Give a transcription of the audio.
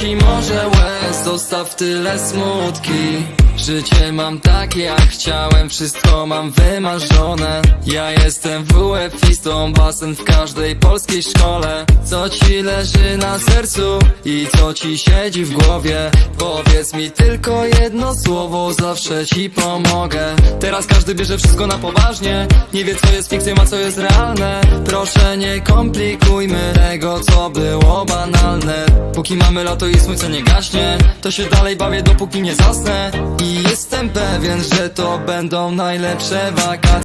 ci może łez, zostaw tyle smutki. Życie mam takie jak chciałem, wszystko mam wymarzone. Ja jestem WF-istą, basen w każdej polskiej szkole. Co ci leży na sercu i co ci siedzi w głowie? Powiedz mi tylko jedno słowo, zawsze ci pomogę. Teraz każdy bierze wszystko na poważnie. Nie wie co jest fikcją, a co jest realne. Proszę nie komplikujmy tego, co było banalne Póki mamy lato i słońce nie gaśnie To się dalej bawię, dopóki nie zasnę. I jestem pewien, że to będą najlepsze wakacje